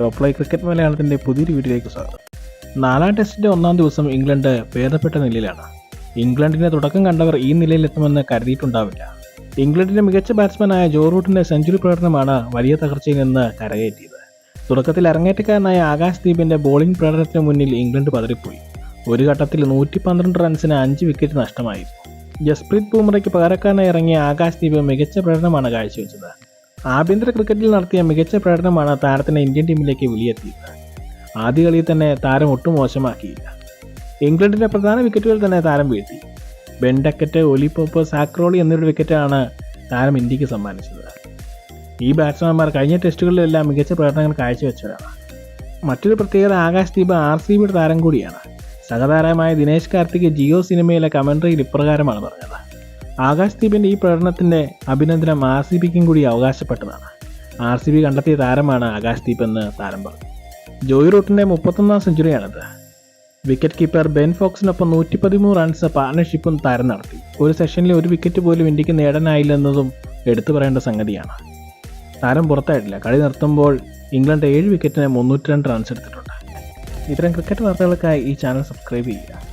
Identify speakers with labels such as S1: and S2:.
S1: Top ലൈ cricket മലയാളത്തിന്റെ പുതിയൊരു വീട്ടിലേക്ക് സ്വാഗതം. നാലാം ടെസ്റ്റിന്റെ ഒന്നാം ദിവസം ഇംഗ്ലണ്ട് ഭേദപ്പെട്ട നിലയിലാണ്. ഇംഗ്ലണ്ടിന്റെ തുടക്കം കണ്ടവർ ഈ നിലയിലെത്തുമെന്ന് കരുതിയിട്ടുണ്ടാവില്ല. ഇംഗ്ലണ്ടിന്റെ മികച്ച ബാറ്റ്സ്മാനായ ജോ റൂട്ടിന്റെ സെഞ്ചുറി പ്രകടനമാണ് വലിയ തകർച്ചയിൽ നിന്ന് കരകയറ്റിയത്. തുടക്കത്തിൽ അരങ്ങേറ്റക്കാരനായ ആകാശ് ദീപിന്റെ ബോളിംഗ് പ്രകടനത്തിന് മുന്നിൽ ഇംഗ്ലണ്ട് പതറിപ്പോയി. ഒരു ഘട്ടത്തിൽ നൂറ്റി പന്ത്രണ്ട് റൺസിന് അഞ്ച് വിക്കറ്റ് നഷ്ടമായിരുന്നു. ജസ്പ്രീത് ബൂമറയ്ക്ക് പകരക്കാരനായി ഇറങ്ങിയ ആകാശ് ദീപ് മികച്ച പ്രകടനമാണ് കാഴ്ചവെച്ചത്. ആഭ്യന്തര ക്രിക്കറ്റിൽ നടത്തിയ മികച്ച പ്രകടനമാണ് താരത്തിനെ ഇന്ത്യൻ ടീമിലേക്ക് വിളിയെത്തിയത്. ആദ്യ കളിയിൽ തന്നെ താരം ഒട്ടും മോശമാക്കിയില്ല. ഇംഗ്ലണ്ടിന്റെ പ്രധാന വിക്കറ്റുകൾ തന്നെ താരം വീഴ്ത്തി. ബെൻഡക്കറ്റ് ഒലിപ്പോപ്പ് സാക്രോളി എന്നിവരുടെ വിക്കറ്റാണ് താരം ഇന്ത്യയ്ക്ക് സമ്മാനിച്ചത്. ഈ ബാറ്റ്സ്മാൻമാർ കഴിഞ്ഞ ടെസ്റ്റുകളിലെല്ലാം മികച്ച പ്രകടനങ്ങൾ കാഴ്ചവെച്ചവരാണ്. മറ്റൊരു പ്രത്യേകത ആകാശ് ദീപ് ആർ സി ബിയുടെ താരം കൂടിയാണ്. സഹതാരമായ ദിനേശ് കാർത്തിക് ജിയോ സിനിമയിലെ കമൻട്രിയിൽ ഇപ്രകാരമാണ് പറഞ്ഞത്. ആകാശ് ദീപിന്റെ ഈ പ്രകടനത്തിന്റെ അഭിനന്ദനം ആർ സി ബിക്കും കൂടി അവകാശപ്പെട്ടതാണ്. ആർ സി ബി കണ്ടെത്തിയ താരമാണ് ആകാശ് ദീപ് എന്ന് താരം പറഞ്ഞു. ജോയ് റൂട്ടിന്റെ മുപ്പത്തൊന്നാം സെഞ്ചുറിയാണിത്. വിക്കറ്റ് കീപ്പർ ബെൻ ഫോക്സിനൊപ്പം നൂറ്റി പതിമൂന്ന് റൺസ് പാർട്ണർഷിപ്പും താരം നടത്തി. ഒരു സെഷനിൽ ഒരു വിക്കറ്റ് പോലും ഇന്ത്യയ്ക്ക് നേടാനായില്ലെന്നതും എടുത്തു പറയേണ്ട സംഗതിയാണ്. താരം പുറത്തായിട്ടില്ല. കളി നിർത്തുമ്പോൾ ഇംഗ്ലണ്ട് ഏഴ് വിക്കറ്റിന് മുന്നൂറ്റി രണ്ട് റൺസ് എടുത്തിട്ടുണ്ട്. ഇത്തരം ക്രിക്കറ്റ് വാർത്തകൾക്കായി ഈ ചാനൽ സബ്സ്ക്രൈബ് ചെയ്യുക.